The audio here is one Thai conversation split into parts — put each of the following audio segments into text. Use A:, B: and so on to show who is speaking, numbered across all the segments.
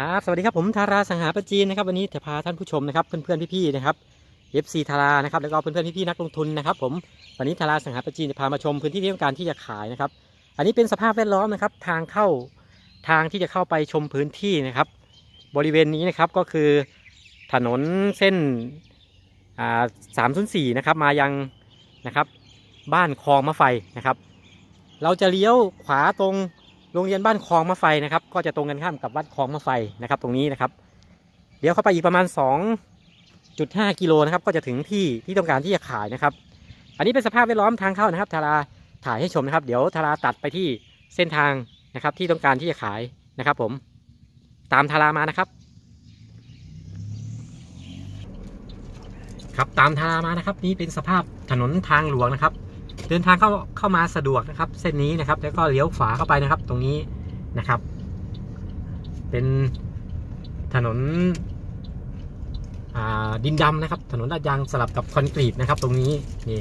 A: ครับสวัสดีครับผมธาราสังหาประจีนนะครับวันนี้จะพาท่านผู้ชมนะครับเพื่อนๆพี่ๆนะครับ FC ธารานะครับแล้วก็เพื่อนๆพี่ๆนักลงทุนนะครับ ผมวันนี้ธาราสังหาประจีนจะพามาชมพื้นที่ที่ต้องการที่จะขายนะครับ อันนี้เป็นสภาพแวดล้อมนะครับ ทางเข้าทางที่จะเข้าไปชมพื้นที่นะครับ บริเวณนี้นะครับก็คือถนนเส้นสามศูนย์สี่นะครับมายังนะครับบ้านคลองมะไฟนะครับ เราจะเลี้ยวขวาตรง โรงเรียนบ้านคลองมะไฟนะครับ ก็จะตรงกันข้ามกับวัดคลองมะไฟนะครับ ตรงนี้นะครับเลี้ยวเข้าไปอีกประมาณ 2.5 กิโลนะครับ ก็จะถึงที่ที่ต้องการที่จะขายนะครับ อันนี้เป็นสภาพแวดล้อมทางเข้านะครับทาราถ่ายให้ชมนะครับ เดี๋ยวทาราตัดไปที่เส้นทางนะครับ ที่ต้องการที่จะขายนะครับ ผมตามทารามานะครับ ครับตามทารามานะครับ นี่เป็นสภาพถนนทางหลวงนะครับ เดินทางเข้าเข้ามาสะดวกนะครับ เส้นนี้นะครับ แล้วก็เลี้ยวขวาเข้าไปนะครับ ตรงนี้นะครับ เป็นถนนดินดำนะครับ ถนนลาดยางสลับกับคอนกรีตนะครับ ตรงนี้นี่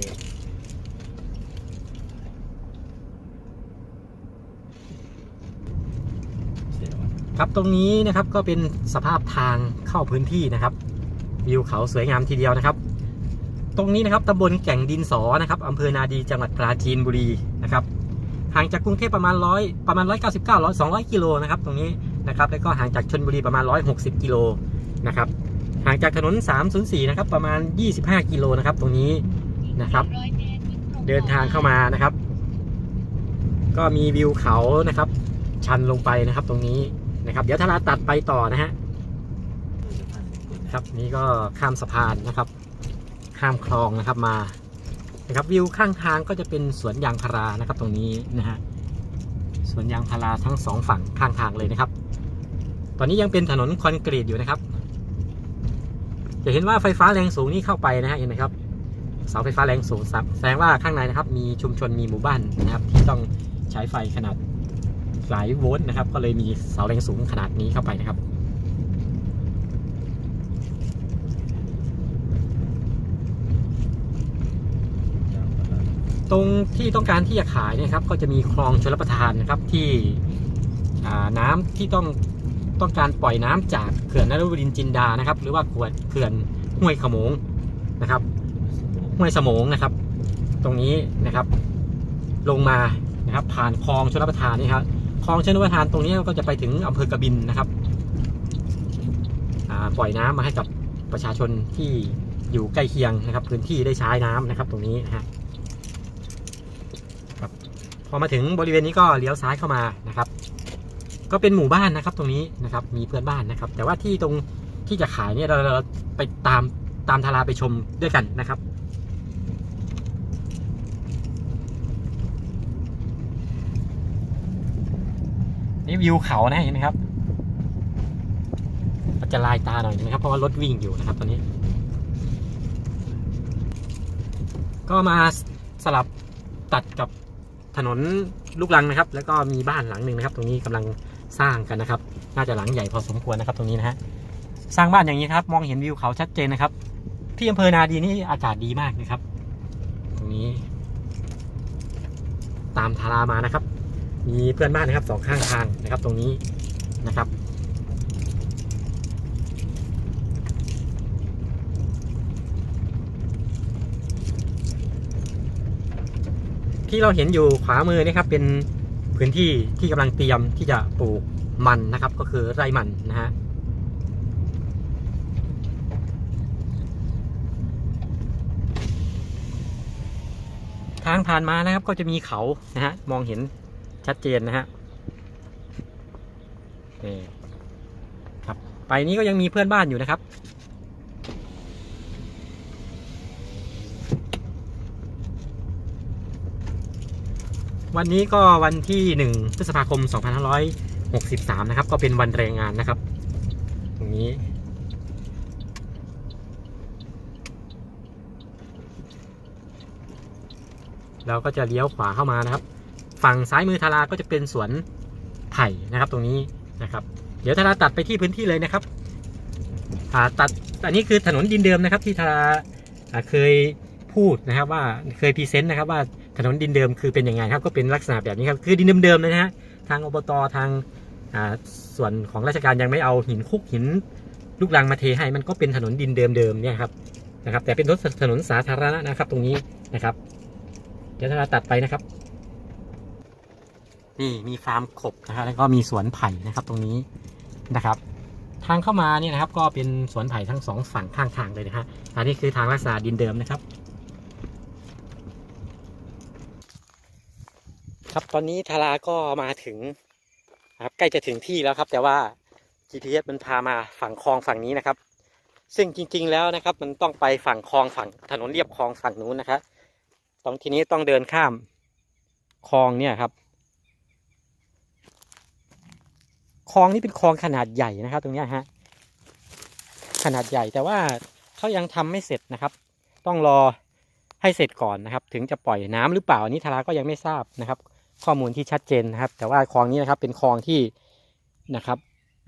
A: ครับตรงนี้นะครับก็เป็นสภาพทางเข้าพื้นที่นะครับ วิวเขาสวยงามทีเดียวนะครับ ตรงนี้นะครับตำบลแก่งดินสอนะครับอำเภอนาดีจังหวัดปราจีนบุรีนะครับห่างจากกรุงเทพประมาณร้อยประมาณ199 100 200กิโลนะครับตรงนี้นะครับแล้วก็ห่างจากชนบุรีประมาณ160กิโลนะครับห่างจากถนน304นย์สี่นะครับประมาณ25กิโลนะครับตรงนี้นะครับเดินทางเข้ามานะครับ ก็มีวิวเขานะครับ ชันลงไปนะครับตรงนี้นะครับ เดี๋ยวถ้าราตัดไปต่อนะฮะครับนี่ก็ข้ามสะพานนะครับ ข้ามคลองนะครับมานะครับวิวข้างทางก็จะเป็นสวนยางพารานะครับ ตรงนี้นะฮะสวนยางพาราทั้งสองฝั่งข้างทางเลยนะครับ ตอนนี้ยังเป็นถนนคอนกรีตอยู่นะครับจะเห็นว่าไฟฟ้าแรงสูงนี่เข้าไปนะฮะเห็นไหมครับเสาไฟฟ้าแรงสูงแสดงว่าข้างในนะครับ มีชุมชนมีหมู่บ้านนะครับ ที่ต้องใช้ไฟขนาดหลายโวลต์นะครับ ก็เลยมีเสาแรงสูงขนาดนี้เข้าไปนะครับ ตรงที่ต้องการที่จะขายนยครับ ก็จะมีคลองชลประทานนะครับที่น้ำที่ต้องต้องการปล่อยน้ำจากเขื่อนนรบดินจินดานะครับ หรือว่าเขื่อนเขื่อนห้วยขโมงนะครับห้วยสมงนะครับ ตรงนี้นะครับ ลงมานะครับ ผ่านคลองชลประทานนี่ครับคลองชลประทานตรงนี้ก็จะไปถึงอำเภอกระบินนะครับปล่อยน้ำมาให้กับประชาชนที่อยู่ใกล้เคียงนะครับ พื้นที่ได้ใช้น้ำนะครับ ตรงนี้นะฮะพ อมาถึงบริเวณนี้ก็เลี้ยวซ้ายเข้ามานะครับ ก็เป็นหมู่บ้านนะครับตรงนี้นะครับมีเพื่อนบ้านนะครับ แต่ว่าที่ตรงที่จะขายเนี่ยเราเราไปตามตามทาราไปชมด้วยกันนะครับนี่วิวเขานะเห็นไหมครับจะลายตาหน่อยนะครับ เพราะว่ารถวิ่งอยู่นะครับตอนนี้ ก็มาสลับตัดกับ ถนนลูกลังนะครับ แล้วก็มีบ้านหลังหนึ่งนะครับ ตรงนี้กำลังสร้างกันนะครับ น่าจะหลังใหญ่พอสมควรนะครับ ตรงนี้นะฮะสร้างบ้านอย่างนี้ครับมองเห็นวิวเขาชัดเจนนะครับ ที่อำเภอนาดีนี่อากาศดีมากนะครับ ตรงนี้ ตามทารามานะครับ มีเพื่อนบ้านนะครับสองข้างทางนะครับ ตรงนี้นะครับ ที่เราเห็นอยู่ขวามือนี่ครับเป็นพื้นที่ที่กำลังเตรียมที่จะปลูกมันนะครับ ก็คือไร่มันนะฮะทางผ่านมานะครับก็จะมีเขานะฮะมองเห็นชัดเจนนะฮะนี่ครับไปนี้ก็ยังมีเพื่อนบ้านอยู่นะครับ วันนี้ก็วันที่ 1 พฤษภาคม 2563 นะครับ ก็เป็นวันแรงงานนะครับ ตรงนี้ เราก็จะเลี้ยวขวาเข้ามานะครับ ฝั่งซ้ายมือทาราก็จะเป็นสวนไผ่นะครับ ตรงนี้นะครับ เดี๋ยวทาราตัดไปที่พื้นที่เลยนะครับาตัดอันนี้คือถนนดินเดิมนะครับที่ทาราเคยพูดนะครับว่าเคยพรีเซนต์นะครับว่า ถนนดินเดิมคือเป็นยังไงครับก็เป็นลักษณะแบบนี้ครับคือดินเดิมๆเลยนะฮะทางอบตทางอ่าส่วนของราชการยังไม่เอาหินคุกหินลูกรังมาเทให้มันก็เป็นถนนดินเดิมๆเนี่ยครับนะครับ แต่เป็นรถถนนสาธารณะนะครับ ตรงนี้นะครับ เดี๋ยวเราตัดไปนะครับ นี่มีฟาร์มกบนะครับแล้วก็มีสวนไผ่นะครับตรงนี้นะครับ ทางเข้ามาเนี่ยนะครับ ก็เป็นสวนไผ่ทั้งสองฝั่งข้างทางเลยนะฮะอันนี้คือทางลักษณะดินเดิมนะครับ ครับ ตอนนี้ทาราก็มาถึงครับใกล้จะถึงที่แล้วครับ แต่ว่า GPS มันพามาฝั่งคลองฝั่งนี้นะครับ ซึ่งจริง ๆ แล้วนะครับ มันต้องไปฝั่งคลองฝั่งถนนเรียบคลองฝั่งนู้นนะครับตรงทีนี้ต้องเดินข้ามคลองเนี่ยครับคลองนี้เป็นคลองขนาดใหญ่นะครับ ตรงนี้ฮะขนาดใหญ่แต่ว่าเขายังทำไม่เสร็จนะครับ ต้องรอให้เสร็จก่อนนะครับ ถึงจะปล่อยน้ำหรือเปล่าอันนี้ทาราก็ยังไม่ทราบนะครับ ข้อมูลที่ชัดเจนนะครับ แต่ว่าคลองนี้นะครับเป็นคลองที่นะครับ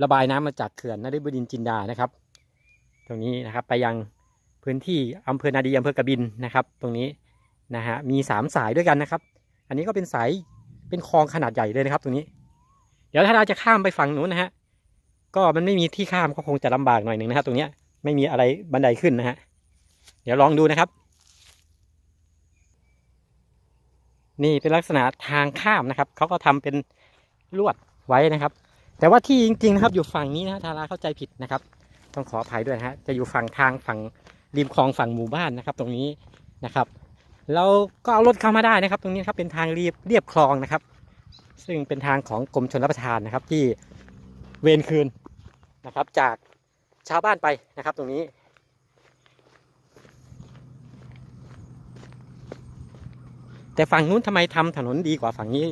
A: ระบายน้ำมาจากเขื่อนนฤบดินจินดานะครับ ตรงนี้นะครับไปยังพื้นที่อำเภอนาดีอำเภอกบินนะครับ ตรงนี้นะฮะมีสามสายด้วยกันนะครับ อันนี้ก็เป็นสายเป็นคลองขนาดใหญ่เลยนะครับ ตรงนี้ เดี๋ยวถ้าเราจะข้ามไปฝั่งนู้นนะฮะก็มันไม่มีที่ข้ามก็คงจะลำบากหน่อยหนึ่งนะครับ ตรงนี้ไม่มีอะไรบันไดขึ้นนะฮะเดี๋ยวลองดูนะครับ นี่เป็นลักษณะทางข้ามนะครับเขาก็ทำเป็นลวดไว้นะครับ แต่ว่าที่จริงๆนะครับอยู่ฝั่งนี้นะทาราเข้าใจผิดนะครับ ต้องขออภัยด้วยนะฮะจะอยู่ฝั่งทางฝั่งริมคลองฝั่งหมู่บ้านนะครับ ตรงนี้นะครับเราก็เอารถเข้ามาได้นะครับ ตรงนี้นครับเป็นทางเรียบเรียบคลองนะครับ ซึ่งเป็นทางของกรมชนรับประทานนะครับที่เวรคืนนะครับ จากชาวบ้านไปนะครับ ตรงนี้ แต่ฝั่งนู้นทำไมทำถนนดีกว่าฝั่งนี้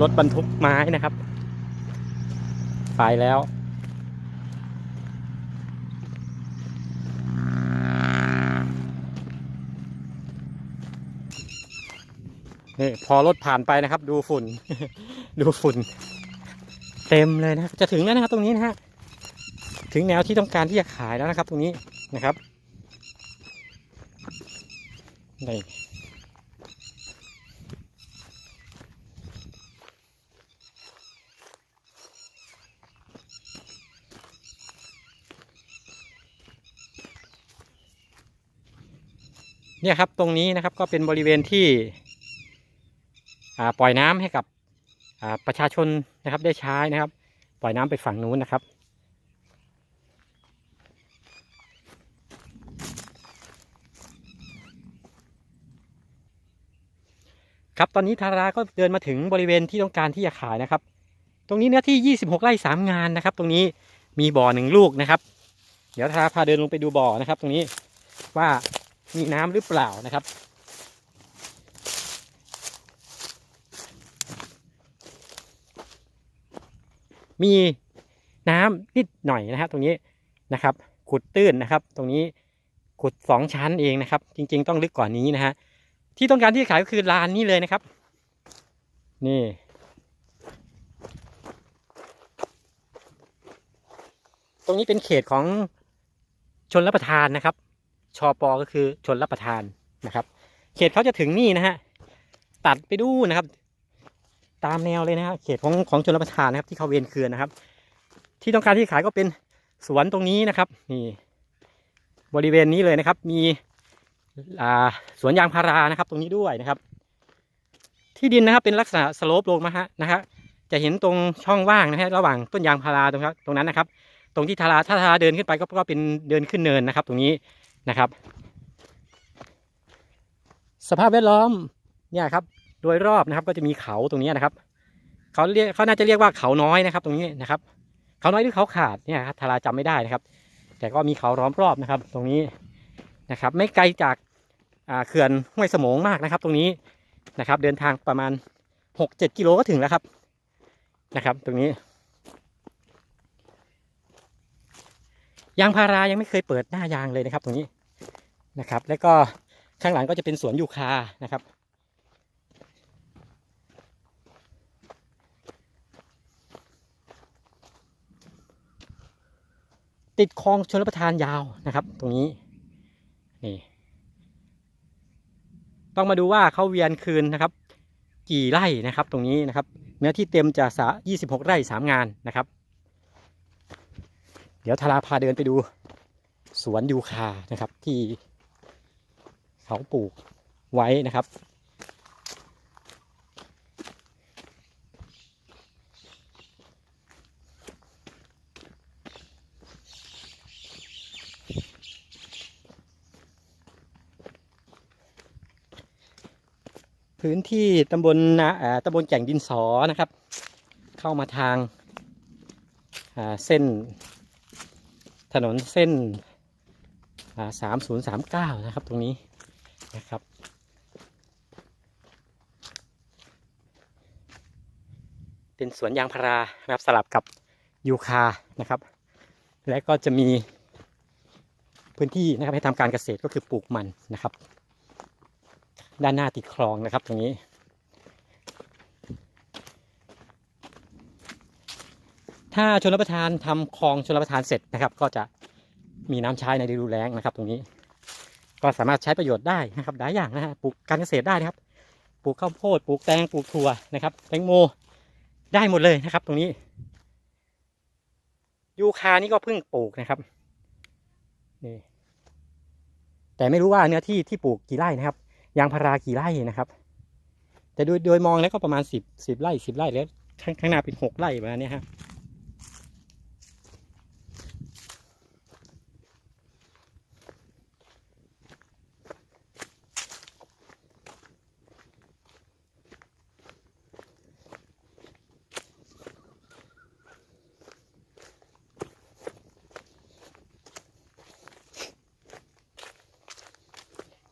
A: รถบรรทุกไม้นะครับ ไปแล้ว นี่พอรถผ่านไปนะครับ ดูฝุ่น ดูฝุ่น เต็มเลยนะจะถึงแล้วนะครับ ตรงนี้นะฮะถึงแนวที่ต้องการที่จะขายแล้วนะครับ ตรงนี้นะครับนี่เนี่ยครับตรงนี้นะครับก็เป็นบริเวณที่ ปล่อยน้ำให้กับประชาชนนะครับได้ใช้นะครับ ปล่อยน้ำไปฝั่งนู้นนะครับ ครับตอนนี้ทาราก็เดินมาถึงบริเวณที่ต้องการที่จะขายนะครับ ตรงนี้เนื้อที่ 26 ไร่ 3 งานนะครับ ตรงนี้มีบ่อหนึ่งลูกนะครับ เดี๋ยวทาราพาเดินลงไปดูบ่อนะครับ ตรงนี้ว่ามีน้ำหรือเปล่านะครับ มีน้ำนิดหน่อยนะครับ ตรงนี้นะครับ ขุดตื้นนะครับ ตรงนี้ขุดสองชั้นเองนะครับ จริง ๆ ต้องลึกกว่านี้นะฮะที่ต้องการที่ขายก็คือลานนี้เลยนะครับ นี่ ตรงนี้เป็นเขตของชนรับประทานนะครับ ชอปอก็คือชนรับประทานนะครับ เขตเขาจะถึงนี่นะฮะตัดไปดูนะครับ ตามแนวเลยนะฮะเขตของของชนรับประทานนะครับ ที่เขาเวียนเคือนนะครับ ที่ต้องการที่ขายก็เป็นสวนตรงนี้นะครับนี่บริเวณนี้เลยนะครับ มีอ่าสวนยางพารานะครับ ตรงนี้ด้วยนะครับ ที่ดินนะครับเป็นลักษณะสโลปลงมาฮะนะฮะจะเห็นตรงช่องว่างนะฮะระหว่างต้นยางพาราตรงครับตรงนั้นนะครับ ตรงที่ทาราถ้าทาราเดินขึ้นไปก็ก็เป็นเดินขึ้นเนินนะครับ ตรงนี้นะครับ สภาพแวดล้อมเนี่ยครับ โดยรอบนะครับ ก็จะมีเขาตรงนี้นะครับ เขาเรียกเขาน่าจะเรียกว่าเขาน้อยนะครับ ตรงนี้นะครับ เขาน้อยหรือเขาขาดเนี่ยครับทาราจำไม่ได้นะครับ แต่ก็มีเขาล้อมรอบนะครับ ตรงนี้นะครับ ไม่ไกลจากเขื่อนห้วยสมงมากนะครับ ตรงนี้นะครับ เดินทางประมาณหกเจ็ดกิโลก็ถึงแล้วครับนะครับ ตรงนี้ยางพารายังไม่เคยเปิดหน้ายางเลยนะครับ ตรงนี้นะครับ แล้วก็ข้างหลังก็จะเป็นสวนยูคานะครับ ติดคลองชลประทานยาวนะครับ ตรงนี้นี่ต้องมาดูว่าเขาเวียนคืนนะครับ กี่ไร่นะครับตรงนี้นะครับ เนื้อที่เต็มจะสา26 ไร่สามงานนะครับ เดี๋ยวทาราพาเดินไปดูสวนยูคานะครับที่เขาปลูกไว้นะครับ พื้นที่ตำบลนาตำบลแก่งดินสอนะครับ เข้ามาทางาเส้นถนนเส้นสามศูนย์สามเก้านะครับ ตรงนี้นะครับ เป็นสวนยางพารานะครับสลับกับยูคานะครับ และก็จะมีพื้นที่นะครับให้ทำการเกษตรก็คือปลูกมันนะครับ ด้านหน้าติดคลองนะครับ ตรงนี้ ถ้าชนรับประทานทำคลองชนรับประทานเสร็จนะครับ ก็จะมีน้ำใช้ในฤดูแล้งนะครับ ตรงนี้ ก็สามารถใช้ประโยชน์ได้นะครับหลายอย่างนะฮะปลูกการเกษตรได้นะครับ ปลูกข้าวโพดปลูกแตงปลูกถั่วนะครับแตงโมได้หมดเลยนะครับ ตรงนี้ ยูคานี่ก็เพิ่งปลูกนะครับนี่แต่ไม่รู้ว่าเนื้อที่ที่ปลูกกี่ไร่นะครับ ยางพารากี่ไร่นะครับ แต่โดยโดยมองแล้วก็ประมาณสิบสิบไร่สิบไร่แล้วข้างข้างหน้าเป็นหกไร่ประมาณนี้ยฮะ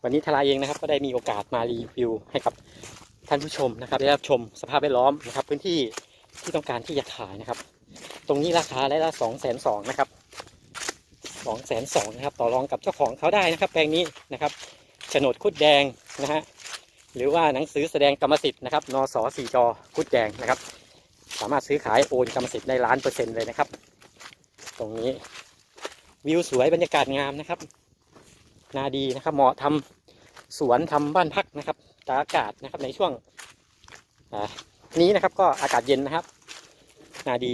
A: วันนี้ทลายเองนะครับ ก็ได้มีโอกาสมารีวิวให้กับท่านผู้ชมนะครับได้รับชมสภาพแวดล้อมนะครับ พื้นที่ที่ต้องการที่จะขายนะครับ ตรงนี้ราคาไร่ละสองแสนสองนะครับสองแสนสองนะครับ ต่อรองกับเจ้าของเขาได้นะครับ แปลงนี้นะครับโฉนดคุดแดงนะฮะหรือว่าหนังสือแสดงกรรมสิทธิ์นะครับนสสี่จอคุดแดงนะครับ สามารถซื้อขายโอนกรรมสิทธิ์ได้ล้านเปอร์เซ็นต์เลยนะครับ ตรงนี้วิวสวยบรรยากาศงามนะครับ นาดีนะครับเหมาะทำสวนทำบ้านพักนะครับตากอากาศนะครับในช่วงนี้นะครับก็อากาศเย็นนะครับ นาดี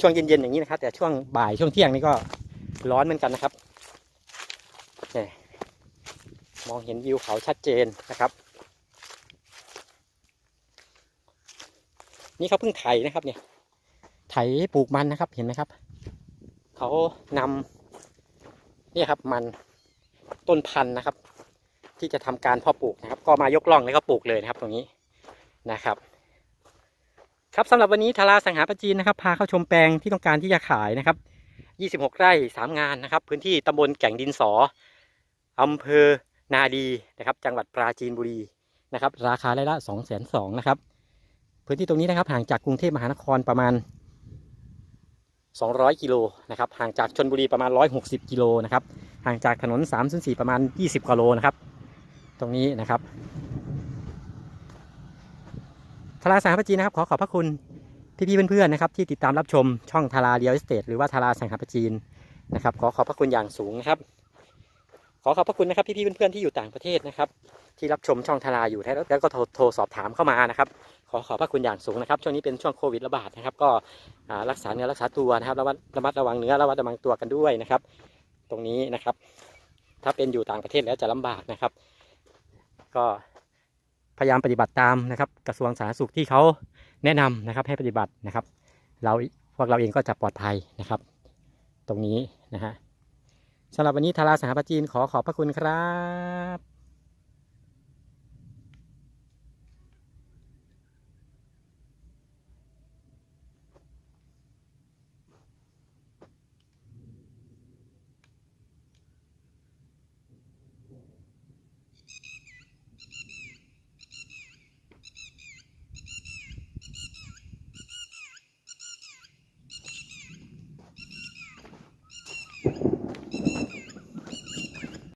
A: ช่วงเย็นๆอย่างนี้นะครับ แต่ช่วงบ่ายช่วงเที่ยงนี่ก็ร้อนเหมือนกันนะครับมองเห็นวิวเขาชัดเจนนะครับ นี่เขาเพิ่งไถนะครับเนี่ยไถปลูกมันนะครับเห็นไหมครับ เขานำ นี่ครับมันต้นพันธุ์นะครับ ที่จะทำการเพาะปลูกนะครับ ก็มายกล่องแล้วก็ปลูกเลยนะครับ ตรงนี้นะครับ ครับสำหรับวันนี้ทาราสังหาประจีนนะครับ พาเข้าชมแปลงที่ต้องการที่จะขายนะครับ 26 ไร่ 3 งานนะครับ พื้นที่ตำบลแก่งดินสออำเภอนาดีนะครับ จังหวัดปราจีนบุรีนะครับ ราคาไร่ละ2 2 0 0 0นะครับ พื้นที่ตรงนี้นะครับห่างจากกรุงเทพมหานครประมาณ 200 กิโลนะครับห่างจากชนบุรีประมาณ 160 กิโลนะครับห่างจากถนน3 0 4ประมาณ 20กิโลนะครับ ตรงนี้นะครับทาราสังหปจีนะครับขอขอบพระคุณพี่ๆเพื่อนๆนะครับที่ติดตามรับชมช่องทาราเรียลสเตทหรือว่าทาราสังหปจีนนะครับขอขอบพระคุณอย่างสูงนะครับ ขอขอบพระคุณนะครับพี่ๆเพื่อนๆที่อยู่ต่างประเทศนะครับ ที่รับชมช่องทาราอยู่แล้วก็โทรสอบถามเข้ามานะครับ ขอขอบพระคุณอย่างสูงนะครับ ช่วงนี้เป็นช่วงโควิดระบาดนะครับ ก็รักษาเนื้อรักษาตัวนะครับระมัดระมัดระวังเนื้อระมัดระวังตัวกันด้วยนะครับ ตรงนี้นะครับ ถ้าเป็นอยู่ต่างประเทศแล้วจะลำบากนะครับ ก็พยายามปฏิบัติตามนะครับ กระทรวงสาธารณสุขที่เขาแนะนำนะครับให้ปฏิบัตินะครับ เราพวกเราเองก็จะปลอดภัยนะครับ ตรงนี้นะฮะสำหรับวันนี้ทาราสหประจีนขอขอบพระคุณครับ